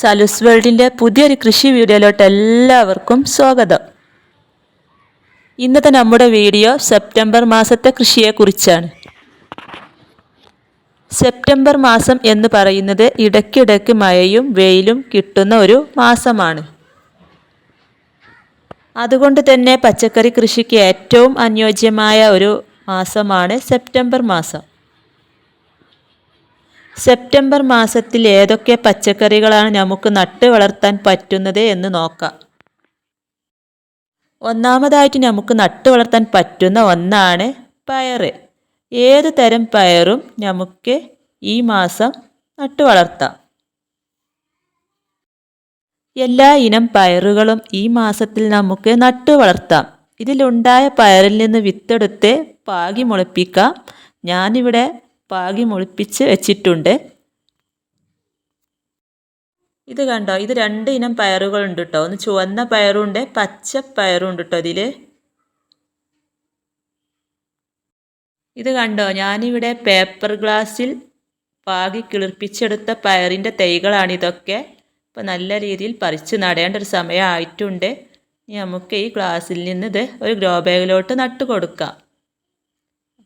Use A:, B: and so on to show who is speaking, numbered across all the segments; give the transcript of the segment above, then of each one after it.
A: സലൂസ് വേൾഡിന്റെ പുതിയൊരു കൃഷി വീഡിയോയിലോട്ട് എല്ലാവർക്കും സ്വാഗതം. ഇന്നത്തെ നമ്മുടെ വീഡിയോ സെപ്റ്റംബർ മാസത്തെ കൃഷിയെക്കുറിച്ചാണ്. സെപ്റ്റംബർ മാസം എന്ന് പറയുന്നത് ഇടയ്ക്കിടയ്ക്ക് മഴയും വെയിലും കിട്ടുന്ന ഒരു മാസമാണ്. അതുകൊണ്ട് തന്നെ പച്ചക്കറി കൃഷിക്ക് ഏറ്റവും അനുയോജ്യമായ ഒരു മാസമാണ് സെപ്റ്റംബർ മാസം. സെപ്റ്റംബർ മാസത്തിൽ ഏതൊക്കെ പച്ചക്കറികളാണ് നമുക്ക് നട്ട് വളർത്താൻ പറ്റുന്നത് എന്ന് നോക്കാം. ഒന്നാമതായിട്ട് നമുക്ക് നട്ട് വളർത്താൻ പറ്റുന്ന ഒന്നാണ് പയറ്. ഏത് തരം പയറും നമുക്ക് ഈ മാസം നട്ട് വളർത്താം. എല്ലാ ഇനം പയറുകളും ഈ മാസത്തിൽ നമുക്ക് നട്ടു വളർത്താം. ഇതിലുണ്ടായ പയറിൽ നിന്ന് വിത്തെടുത്ത് പാകി മുളപ്പിക്കാം. ഞാനിവിടെ പാകി മുളിപ്പിച്ച് വെച്ചിട്ടുണ്ട്. ഇത് കണ്ടോ? ഇത് രണ്ട് ഇനം പയറുകളുണ്ട് കേട്ടോ ഒന്ന് ചുവന്ന പയറും ഉണ്ട് പച്ച പയറുണ്ട് കേട്ടോ ഇതിൽ ഇത് കണ്ടോ? ഞാനിവിടെ പേപ്പർ ഗ്ലാസ്സിൽ പാകി കിളിർപ്പിച്ചെടുത്ത പയറിന്റെ തൈകളാണ് ഇതൊക്കെ. ഇപ്പോൾ നല്ല രീതിയിൽ പറിച്ച് നടേണ്ട ഒരു സമയമായിട്ടുണ്ട് ഇനി നമുക്ക് ഈ ഗ്ലാസ്സിൽ നിന്ന് ഇത് ഒരു ഗ്രോ ബാഗിലോട്ട് നട്ടു കൊടുക്കാം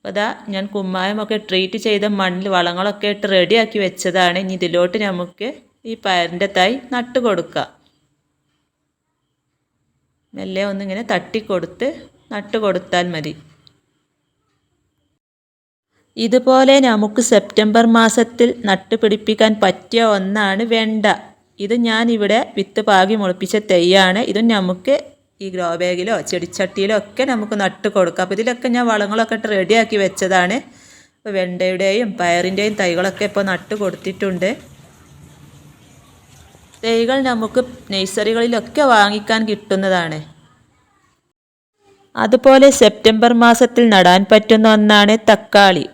A: അപ്പോൾ അതാ ഞാൻ കുമ്മായമൊക്കെ ട്രീറ്റ് ചെയ്ത മണ്ണിൽ വളങ്ങളൊക്കെ ഇട്ട് റെഡിയാക്കി വെച്ചതാണ്. ഇനി ഇതിലോട്ട് നമുക്ക് ഈ പയറിന്റെ തൈ നട്ട് കൊടുക്കാം. മെല്ലെ ഒന്നിങ്ങനെ തട്ടിക്കൊടുത്ത് നട്ട് കൊടുത്താൽ മതി. ഇതുപോലെ നമുക്ക് സെപ്റ്റംബർ മാസത്തിൽ നട്ടുപിടിപ്പിക്കാൻ പറ്റിയ ഒന്നാണ് വെണ്ട. ഇത് ഞാനിവിടെ വിത്ത് പാകി മുളപ്പിച്ച തൈയാണ്. ഇതും നമുക്ക് ഈ ഗ്രോ ബാഗിലോ ചെടിച്ചട്ടിയിലോ ഒക്കെ നമുക്ക് നട്ട് കൊടുക്കാം. അപ്പോൾ ഇതിലൊക്കെ ഞാൻ വളങ്ങളൊക്കെ ഇട്ട് റെഡിയാക്കി വെച്ചതാണ്. അപ്പോൾ വെണ്ടയുടെയും പയറിന്റെയും തൈകളൊക്കെ ഇപ്പോൾ നട്ട് കൊടുത്തിട്ടുണ്ട്. തൈകൾ നമുക്ക് നഴ്സറികളിലൊക്കെ വാങ്ങിക്കാൻ കിട്ടുന്നതാണ്. അതുപോലെ സെപ്റ്റംബർ മാസത്തിൽ നടാൻ പറ്റുന്ന ഒന്നാണ് തക്കാളി.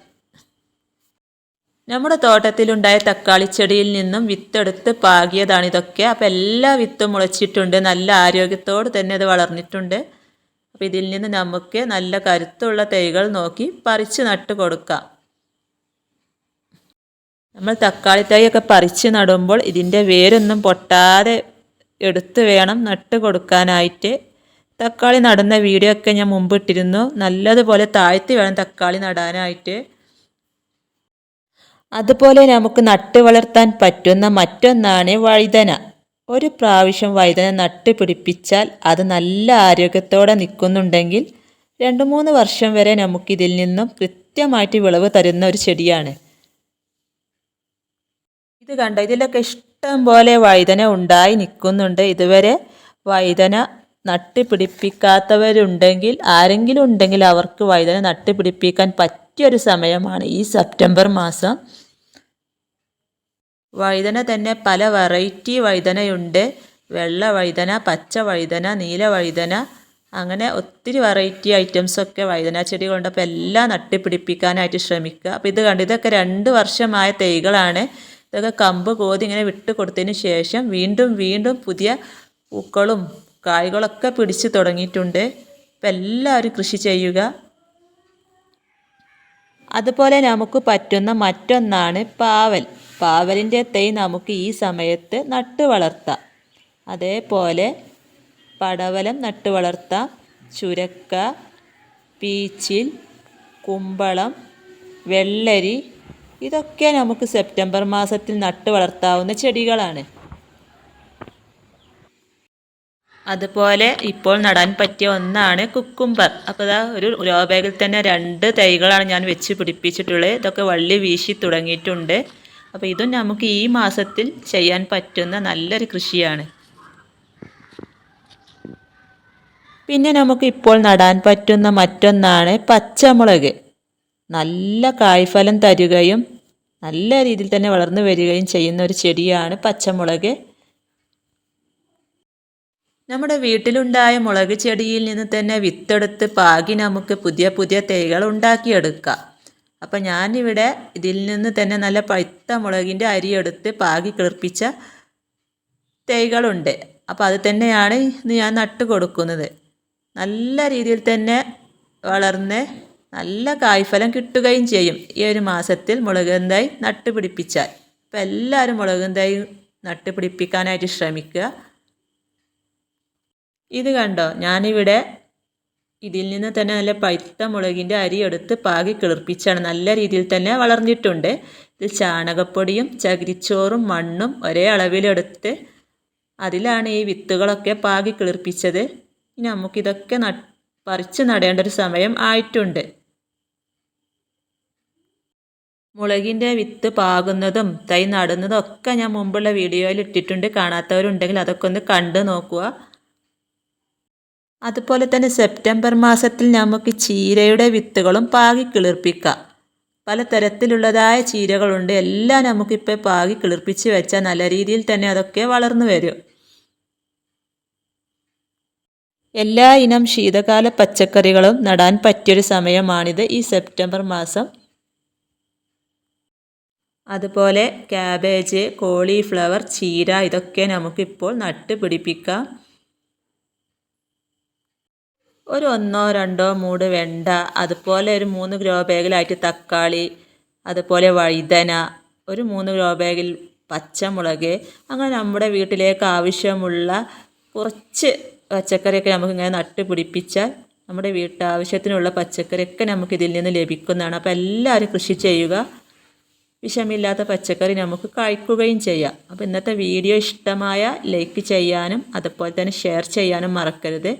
A: നമ്മുടെ തോട്ടത്തിലുണ്ടായ തക്കാളി ചെടിയിൽ നിന്നും വിത്തെടുത്ത് പാകിയതാണിതൊക്കെ അപ്പോൾ എല്ലാ വിത്തും മുളച്ചിട്ടുണ്ട്. നല്ല ആരോഗ്യത്തോട് തന്നെ അത് വളർന്നിട്ടുണ്ട്. അപ്പോൾ ഇതിൽ നിന്ന് നമുക്ക് നല്ല കരുത്തുള്ള തൈകൾ നോക്കി പറിച്ച് നട്ട് കൊടുക്കാം. നമ്മൾ തക്കാളി തൈയൊക്കെ പറിച്ച് നടുമ്പോൾ ഇതിന്റെ വേരൊന്നും പൊട്ടാതെ എടുത്ത് വേണം നട്ട് കൊടുക്കാനായിട്ട്. തക്കാളി നടുന്ന വീഡിയോ ഒക്കെ ഞാൻ മുമ്പ് ഇട്ടിരുന്നു. നല്ലതുപോലെ താഴ്ത്തി വേണം തക്കാളി നടാനായിട്ട്. അതുപോലെ നമുക്ക് നട്ട് വളർത്താൻ പറ്റുന്ന മറ്റൊന്നാണ് വഴുതന. ഒരു പ്രാവശ്യം വഴുതന നട്ട് പിടിപ്പിച്ചാൽ അത് നല്ല ആരോഗ്യത്തോടെ നിൽക്കുന്നുണ്ടെങ്കിൽ രണ്ട് മൂന്ന് വർഷം വരെ നമുക്കിതിൽ നിന്നും കൃത്യമായിട്ട് വിളവ് തരുന്ന ഒരു ചെടിയാണ്. ഇത് കണ്ട? ഇതിലൊക്കെ ഇഷ്ടം പോലെ വഴുതന ഉണ്ടായി നിൽക്കുന്നുണ്ട്. ഇതുവരെ വഴുതന നട്ട് പിടിപ്പിക്കാത്തവരുണ്ടെങ്കിൽ ആരെങ്കിലും ഉണ്ടെങ്കിൽ അവർക്ക് വഴുതന നട്ട് പിടിപ്പിക്കാൻ പറ്റിയൊരു സമയമാണ് ഈ സെപ്റ്റംബർ മാസം. വഴുതന തന്നെ പല വെറൈറ്റി വഴുതനയുണ്ട്. വെള്ള വഴുതന പച്ച വഴുതന നീല വഴുതന അങ്ങനെ ഒത്തിരി വെറൈറ്റി ഐറ്റംസൊക്കെ വഴുതന ചെടികളുണ്ട് അപ്പോൾ എല്ലാം നട്ടിപ്പിടിപ്പിക്കാനായിട്ട് ശ്രമിക്കുക. അപ്പോൾ ഇത് കണ്ട് ഇതൊക്കെ രണ്ട് വർഷമായ തൈകളാണ്. ഇതൊക്കെ കമ്പ് കോതി ഇങ്ങനെ വിട്ട് കൊടുത്തതിന് ശേഷം വീണ്ടും വീണ്ടും പുതിയ പൂക്കളും കായ്കളൊക്കെ പിടിച്ച് തുടങ്ങിയിട്ടുണ്ട്. ഇപ്പം എല്ലാവരും കൃഷി ചെയ്യുക. അതുപോലെ നമുക്ക് പറ്റുന്ന മറ്റൊന്നാണ് പാവൽ. പാവലിന്റെ തൈ നമുക്ക് ഈ സമയത്ത് നട്ടു വളർത്താം. അതേപോലെ പടവലം നട്ടു വളർത്താം. ചുരക്ക പീച്ചിൽ കുമ്പളം വെള്ളരി ഇതൊക്കെ നമുക്ക് സെപ്റ്റംബർ മാസത്തിൽ നട്ടു വളർത്താവുന്ന ചെടികളാണ്. അതുപോലെ ഇപ്പോൾ നടാൻ പറ്റിയ ഒന്നാണ് കുക്കുംബർ. അപ്പോൾ ഇതാ ഒരു രോ ബാഗിൽ തന്നെ രണ്ട് തൈകളാണ് ഞാൻ വെച്ച് പിടിപ്പിച്ചിട്ടുള്ളത്. ഇതൊക്കെ വള്ളി വീശി തുടങ്ങിയിട്ടുണ്ട്. അപ്പോൾ ഇതും നമുക്ക് ഈ മാസത്തിൽ ചെയ്യാൻ പറ്റുന്ന നല്ലൊരു കൃഷിയാണ്. പിന്നെ നമുക്ക് ഇപ്പോൾ നടാൻ പറ്റുന്ന മറ്റൊന്നാണ് പച്ചമുളക്. നല്ല കായ്ഫലം തരുകയും നല്ല രീതിയിൽ തന്നെ വളർന്നു വരികയും ചെയ്യുന്ന ഒരു ചെടിയാണ് പച്ചമുളക്. നമ്മുടെ വീട്ടിലുണ്ടായ മുളക് ചെടിയിൽ നിന്ന് തന്നെ വിത്തെടുത്ത് പാകി നമുക്ക് പുതിയ പുതിയ തൈകൾ ഉണ്ടാക്കിയെടുക്കാം. അപ്പം ഞാനിവിടെ ഇതിൽ നിന്ന് തന്നെ നല്ല പഴുത്ത മുളകിന്റെ അരിയെടുത്ത് പാകി കിളിർപ്പിച്ച തൈകളുണ്ട്. അപ്പോൾ അത് തന്നെയാണ് ഇന്ന് ഞാൻ നട്ട് കൊടുക്കുന്നത്. നല്ല രീതിയിൽ തന്നെ വളർന്ന് നല്ല കായ്ഫലം കിട്ടുകയും ചെയ്യും. ഈ ഒരു മാസത്തിൽ മുളകും തൈ നട്ടുപിടിപ്പിച്ചാൽ. അപ്പോൾ എല്ലാവരും മുളകും തൈ നട്ടുപിടിപ്പിക്കാനായിട്ട് ശ്രമിക്കുക. ഇത് കണ്ടോ? ഞാനിവിടെ ഇതിൽ നിന്ന് തന്നെ നല്ല പൈത്ത മുളകിന്റെ അരി എടുത്ത് പാകി കിളിർപ്പിച്ചാണ്. നല്ല രീതിയിൽ തന്നെ വളർന്നിട്ടുണ്ട്. ഇത് ചാണകപ്പൊടിയും ചകിരിച്ചോറും മണ്ണും ഒരേ അളവിലെടുത്ത് അതിലാണ് ഈ വിത്തുകളൊക്കെ പാകി കിളിർപ്പിച്ചത്. ഇനി നമുക്കിതൊക്കെ ന പറിച്ച് നടേണ്ട ഒരു സമയം ആയിട്ടുണ്ട്. മുളകിന്റെ വിത്ത് പാകുന്നതും തൈ നടുന്നതും ഒക്കെ ഞാൻ മുമ്പുള്ള വീഡിയോയിൽ ഇട്ടിട്ടുണ്ട്. കാണാത്തവരുണ്ടെങ്കിൽ അതൊക്കെ ഒന്ന് കണ്ടു നോക്കുക. അതുപോലെ തന്നെ സെപ്റ്റംബർ മാസത്തിൽ നമുക്ക് ചീരയുടെ വിത്തുകളും പാകി കിളിർപ്പിക്കാം. പലതരത്തിലുള്ളതായ ചീരകളുണ്ട്. എല്ലാം നമുക്കിപ്പോൾ പാകി കിളിർപ്പിച്ച് വെച്ചാൽ നല്ല രീതിയിൽ തന്നെ അതൊക്കെ വളർന്നു വരും. എല്ലാ ഇനം ശീതകാല പച്ചക്കറികളും നടാൻ പറ്റിയൊരു സമയമാണിത് ഈ സെപ്റ്റംബർ മാസം. അതുപോലെ ക്യാബേജ് കോളിഫ്ലവർ ചീര ഇതൊക്കെ നമുക്കിപ്പോൾ നട്ട് പിടിപ്പിക്കാം ഒരു ഒന്നോ രണ്ടോ മൂട് വെണ്ട അതുപോലെ ഒരു മൂന്ന് ഗ്രോ ബാഗിലായിട്ട് തക്കാളി അതുപോലെ വഴുതന ഒരു മൂന്ന് ഗ്രോ ബാഗിൽ പച്ചമുളക് അങ്ങനെ നമ്മുടെ വീട്ടിലേക്ക് ആവശ്യമുള്ള കുറച്ച് പച്ചക്കറിയൊക്കെ നമുക്കിങ്ങനെ നട്ട് പിടിപ്പിച്ചാൽ നമ്മുടെ വീട്ടാവശ്യത്തിനുള്ള പച്ചക്കറിയൊക്കെ നമുക്കിതിൽ നിന്ന് ലഭിക്കുന്നതാണ്. അപ്പോൾ എല്ലാവരും കൃഷി ചെയ്യുക. വിഷമില്ലാത്ത പച്ചക്കറി നമുക്ക് കഴിക്കുകയും ചെയ്യാം. അപ്പോൾ ഇന്നത്തെ വീഡിയോ ഇഷ്ടമായ ലൈക്ക് ചെയ്യാനും അതുപോലെ തന്നെ ഷെയർ ചെയ്യാനും മറക്കരുത്.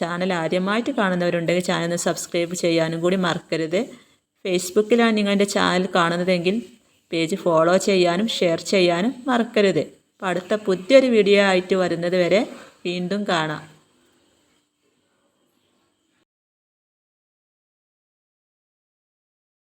A: ചാനൽ ആദ്യമായിട്ട് കാണുന്നവരുണ്ടെങ്കിൽ ചാനൽ സബ്സ്ക്രൈബ് ചെയ്യാനും കൂടി മറക്കരുത്. ഫേസ്ബുക്കിലാണ് നിങ്ങൾ എന്റെ ചാനൽ കാണുന്നതെങ്കിൽ പേജ് ഫോളോ ചെയ്യാനും ഷെയർ ചെയ്യാനും മറക്കരുത്. അപ്പോൾ അടുത്ത പുതിയൊരു വീഡിയോ ആയിട്ട് വരുന്നത് വരെ വീണ്ടും കാണാം.